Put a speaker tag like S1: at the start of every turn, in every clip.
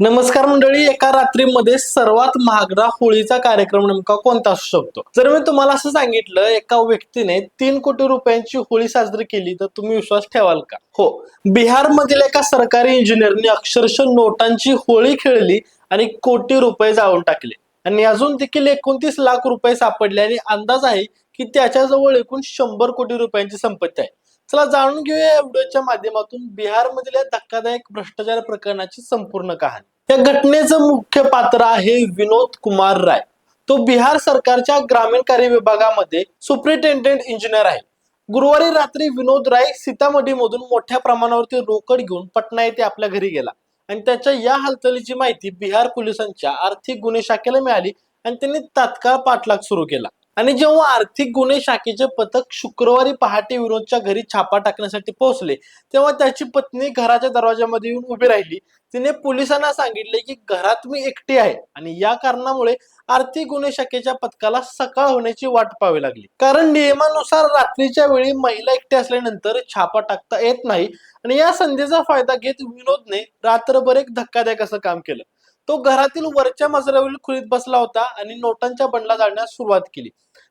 S1: नमस्कार मंडळी एका रात्रीमध्ये सर्वात महागडा होळीचा कार्यक्रम नेमका कोणता असू शकतो? जर मी तुम्हाला असं सांगितलं एका व्यक्तीने तीन कोटी रुपयांची होळी साजरी केली तर तुम्ही विश्वास ठेवाल का? हो. बिहार मधील एका सरकारी इंजिनियरने अक्षरशः नोटांची होळी खेळली आणि कोटी रुपये जाळून टाकले. आणि अजून देखील एकोणतीस लाख रुपये सापडले आणि अंदाज आहे की त्याच्याजवळ एकूण शंभर कोटी रुपयांची संपत्ती आहे. चला जाणून घेऊया या व्हिडिओच्या माध्यमातून बिहारमधील धक्कादायक भ्रष्टाचार प्रकरणाची संपूर्ण कहाणी. या घटनेचं मुख्य पात्र आहे विनोद कुमार राय. तो बिहार सरकारच्या ग्रामीण कार्य विभागामध्ये सुप्रिटेंडेंट इंजिनियर आहे. गुरुवारी रात्री विनोद राय सीतामढीमधून मोठ्या प्रमाणावरती रोकड घेऊन पटना येथे आपल्या घरी गेला आणि त्याच्या या हालचालीची माहिती बिहार पोलिसांच्या आर्थिक गुन्हे शाखेला मिळाली आणि त्यांनी तात्काळ पाठलाग सुरू केला. आणि जेव्हा आर्थिक गुन्हे शाखेचे पथक शुक्रवारी पहाटे विनोदच्या घरी छापा टाकण्यासाठी पोहोचले तेव्हा त्याची पत्नी घराच्या दरवाजामध्ये येऊन उभी राहिली. तिने पोलिसांना सांगितले की घरात मी एकटी आहे आणि या कारणामुळे आर्थिक गुन्हे शाखेच्या पथकाला सकाळ होण्याची वाट पाहावी लागली. कारण नियमानुसार रात्रीच्या वेळी महिला एकटी असल्यानंतर छापा टाकता येत नाही आणि या संधीचा फायदा घेत विनोदने रात्रभर एक धक्कादायक असं काम केलं. तो घरातील वरच्या मजल्यावरील खुलीत बसला होता आणि नोटांच्या बंडला जाळण्यास सुरुवात केली.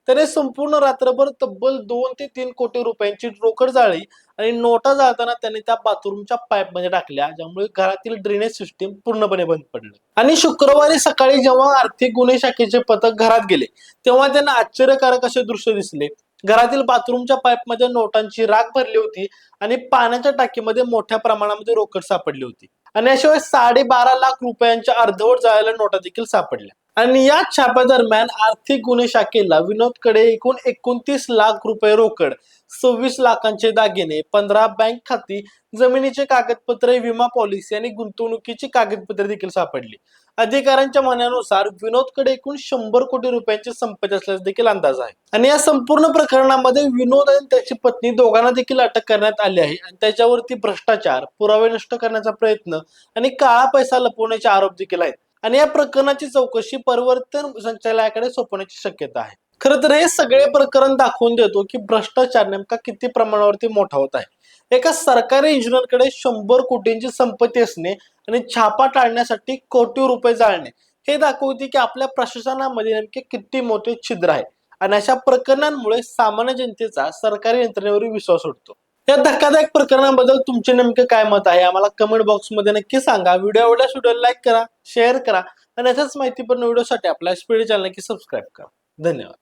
S1: त्याने संपूर्ण रात्रभर तब्बल दोन ते तीन कोटी रुपयांची रोकड जाळली आणि नोटा जाळताना त्याने त्या बाथरूमच्या पाईपमध्ये टाकल्या ज्यामुळे घरातील ड्रेनेज सिस्टीम पूर्णपणे बंद पडली. आणि शुक्रवारी सकाळी जेव्हा आर्थिक गुन्हे शाखेचे पथक घरात गेले तेव्हा त्यांना आश्चर्यकारक असे दृश्य दिसले. घरातील बाथरूमच्या पाईपमध्ये नोटांची राख भरली होती आणि पाण्याच्या टाकीमध्ये मोठ्या प्रमाणामध्ये रोकड सापडली होती. आणि याशिवाय साडेबारा लाख रुपयांच्या अर्धवट जाळलेल्या नोटा देखील सापडल्या. आणि या छाप्यादरम्यान आर्थिक गुन्हे शाखेला विनोदकडे एकूण एकोणतीस लाख रुपये रोकड सव्वीस लाखांचे दागिने पंधरा बँक खाती जमिनीचे कागदपत्रे विमा पॉलिसी आणि गुंतवणुकीची कागदपत्रे देखील सापडली. अधिकाऱ्यांच्या म्हणण्यानुसार विनोदकडे एकूण शंभर कोटी रुपयांची संपत्ती असल्याचा देखील अंदाज आहे. आणि या संपूर्ण प्रकरणामध्ये विनोद आणि त्याची पत्नी दोघांना देखील अटक करण्यात आली आहे आणि त्याच्यावरती भ्रष्टाचार पुरावे नष्ट करण्याचा प्रयत्न आणि काळा पैसा लपवण्याचे आरोप देखील आहेत. आणि या प्रकरणाची चौकशी परिवर्तन संचालयाकडे सोपवण्याची शक्यता आहे. खरं तर हे सगळे प्रकरण दाखवून देतो की भ्रष्टाचार नेमका किती प्रमाणावरती मोठा होत आहे. एका सरकारी इंजिनियरकडे शंभर कोटींची संपत्ती असणे आणि छापा टाळण्यासाठी कोटी रुपये जाळणे हे दाखवते की आपल्या प्रशासनामध्ये नेमके किती मोठे छिद्र आहे. आणि अशा प्रकरणांमुळे सामान्य जनतेचा सरकारी यंत्रणेवर विश्वास उठतो. या धक्कादायक प्रकरणाबद्दल तुमचे नेमके काय मत आहे? आम्हाला कमेंट बॉक्समध्ये नक्की सांगा. व्हिडिओ आवडल्यास व्हिडिओ लाईक करा शेअर करा आणि अशाच माहितीपूर्ण व्हिडिओसाठी आपल्या स्पीड चॅनल नक्की सबस्क्राईब करा. धन्यवाद.